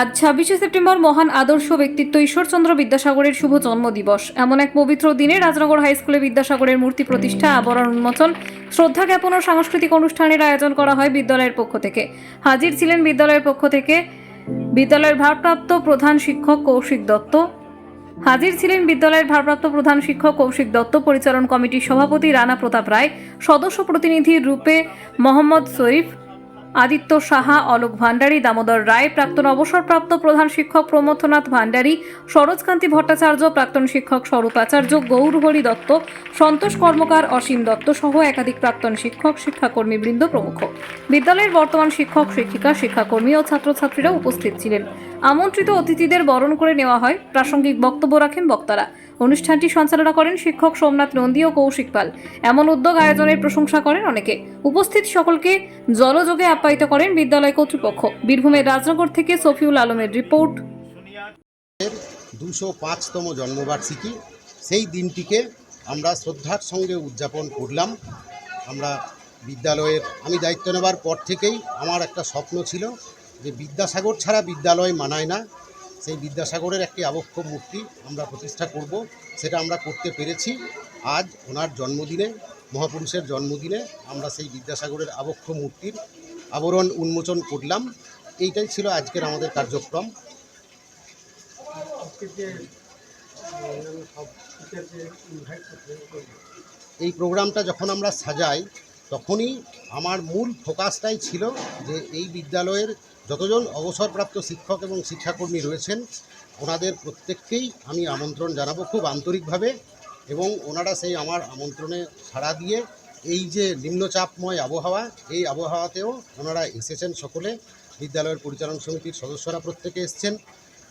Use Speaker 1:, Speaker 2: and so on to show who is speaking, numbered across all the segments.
Speaker 1: আজ ছাব্বিশে সেপ্টেম্বর মহান আদর্শ ব্যক্তিত্ব ঈশ্বরচন্দ্র বিদ্যাসাগরের শুভ জন্মদিবস। এমন এক পবিত্র দিনে রাজনগর হাই স্কুলে বিদ্যাসাগরের মূর্তি প্রতিষ্ঠা, আবরণ উন্মোচন, শ্রদ্ধা জ্ঞাপন ও সাংস্কৃতিক অনুষ্ঠানের আয়োজন করা হয় বিদ্যালয়ের পক্ষ থেকে। হাজির ছিলেন বিদ্যালয়ের পক্ষ থেকে বিদ্যালয়ের ভারপ্রাপ্ত প্রধান শিক্ষক কৌশিক দত্ত। হাজির ছিলেন বিদ্যালয়ের ভারপ্রাপ্ত প্রধান শিক্ষক কৌশিক দত্ত, পরিচালন কমিটির সভাপতি রানা প্রতাপ রায়, সদস্য প্রতিনিধি রূপে মোহাম্মদ শরীফ আদিত্য সাহা, অলোক ভান্ডারী, দামোদর রায়, প্রাক্তন অবসরপ্রাপ্ত প্রধান শিক্ষক প্রমথনাথ ভান্ডারী, সরোজকান্তি ভট্টাচার্য, প্রাক্তন শিক্ষক স্বরূপ আচার্য গৌরহরি দত্ত, সন্তোষ কর্মকার, অসীম দত্ত সহ একাধিক প্রাক্তন শিক্ষক, শিক্ষাকর্মীবৃন্দ প্রমুখ। বিদ্যালয়ের বর্তমান শিক্ষক, শিক্ষিকা, শিক্ষাকর্মী ও ছাত্রছাত্রীরা উপস্থিত ছিলেন। আমন্ত্রিত অতিথিদের বরণ করে নেওয়া হয়। প্রাসঙ্গিক বক্তব্য রাখেন বক্তারা। অনুষ্ঠানটি সঞ্চালনা করেন শিক্ষক সোমনাথ নন্দী ও কৌশিক পাল। এমন উদ্যোগ আয়োজনের প্রশংসা করেন অনেকে। উপস্থিত সকলকে জলযোগে আপ্যায়িত করেন বিদ্যালয় কর্তৃপক্ষ। বীরভূমের রাজনগর থেকে সফিউল আলমের রিপোর্ট।
Speaker 2: দুশো পাঁচতম জন্মবার্ষিকী, সেই দিনটিকে আমরা শ্রদ্ধার সঙ্গে উদযাপন করলাম। আমরা বিদ্যালয়ের, আমি দায়িত্ব নেবার পর থেকেই আমার একটা স্বপ্ন ছিল যে বিদ্যাসাগর ছাড়া বিদ্যালয় মানায় না। সেই বিদ্যাসাগরের একটি আবক্ষ মূর্তি আমরা প্রতিষ্ঠা করব, সেটা আমরা করতে পেরেছি। আজ ওনার জন্মদিনে, মহাপুরুষের জন্মদিনে আমরা সেই বিদ্যাসাগরের আবক্ষ মূর্তির আবরণ উন্মোচন করলাম। এইটাই ছিল আজকের আমাদের কার্যক্রম। এই প্রোগ্রামটা যখন আমরা সাজাই, তখনই আমার মূল ফোকাসটাই ছিল যে এই বিদ্যালয়ের যতজন অবসরপ্রাপ্ত শিক্ষক এবং শিক্ষাকর্মী রয়েছেন, ওনাদের প্রত্যেককেই আমি আমন্ত্রণ জানাব খুব আন্তরিকভাবে এবং ওনারা সেই আমার আমন্ত্রণে সাড়া দিয়ে এই যে নিম্নচাপময় আবহাওয়া, এই আবহাওয়াতেও ওনারা এসেছেন সকলে। বিদ্যালয়ের পরিচালন সমিতির সদস্যরা প্রত্যেকে এসছেন।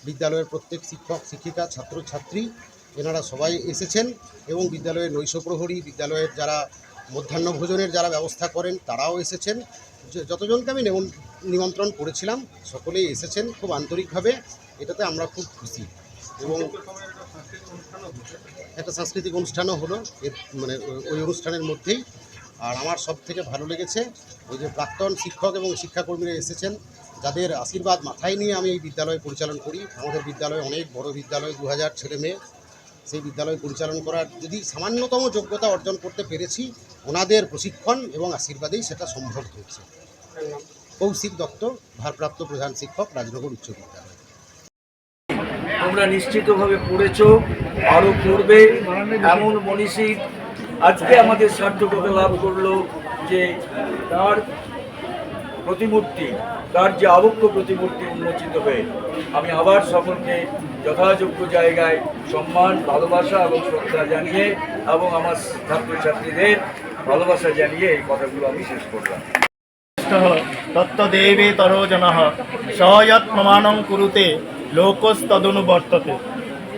Speaker 2: বিদ্যালয়ের প্রত্যেক শিক্ষক, শিক্ষিকা, ছাত্রছাত্রী, এনারা সবাই এসেছেন এবং বিদ্যালয়ের নৈশ প্রহরী, বিদ্যালয়ের যারা মধ্যাহ্ন ভোজনের যারা ব্যবস্থা করেন, তারাও এসেছেন। যতজনকে আমি নেমন- নিমন্ত্রণ করেছিলাম, সকলেই এসেছেন খুব আন্তরিকভাবে। এটাতে আমরা খুব খুশি। এবং একটা সাংস্কৃতিক অনুষ্ঠানও হলো মানে ওই অনুষ্ঠানের মধ্যেই। আর আমার সব থেকে ভালো লেগেছে ওই যে প্রাক্তন শিক্ষক এবং শিক্ষাকর্মীরা এসেছেন, যাদের আশীর্বাদ মাথায় নিয়ে আমি এই বিদ্যালয় পরিচালন করি। আমাদের বিদ্যালয় অনেক বড় বিদ্যালয় দু হাজার ছেলে মেয়ে। সেই বিদ্যালয় পরিচালন করার যদি সামান্যতম যোগ্যতা অর্জন করতে পেরেছি, ওনাদের প্রশিক্ষণ এবং আশীর্বাদেই সেটা সম্ভব হয়েছে। কৌশিক দত্ত, ভারপ্রাপ্ত প্রধান শিক্ষক, রাজনগর উচ্চ বিদ্যালয়।
Speaker 3: তোমরা নিশ্চিতভাবে পড়েছ আরও পড়বে। এমন মনীষী আজকে আমাদের সার্থকতা লাভ করল যে তার প্রতিমূর্তি, তার যে আবক্ষ প্রতিমূর্তি উন্মোচিত হয়ে আমি আবার সকলকে যথাযোগ্য জায়গায় সম্মান, ভালোবাসা এবং শ্রদ্ধা জানিয়ে এবং আমার ছাত্রছাত্রীদের ভালোবাসা জানিয়ে এই কথাগুলো আমি শেষ করলাম।
Speaker 4: তত্ত্বদেবে তরোজনঃ সয়ৎ প্রমাণং কুরুতে লোকস্তদনুবর্ততে।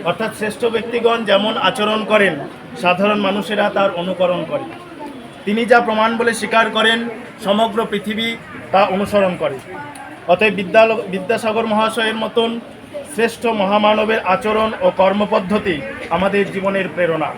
Speaker 4: অর্থাৎ শ্রেষ্ঠ ব্যক্তিগণ যেমন আচরণ করেন, সাধারণ মানুষেরা তার অনুকরণ করে। তিনি যা প্রমাণ বলে স্বীকার করেন, সমগ্র পৃথিবী তা অনুসরণ করে। অতএব বিদ্যাল, বিদ্যাসাগর মহাশয়ের মতন শ্রেষ্ঠ মহামানবের আচরণ ও কর্মপদ্ধতি আমাদের জীবনের প্রেরণা।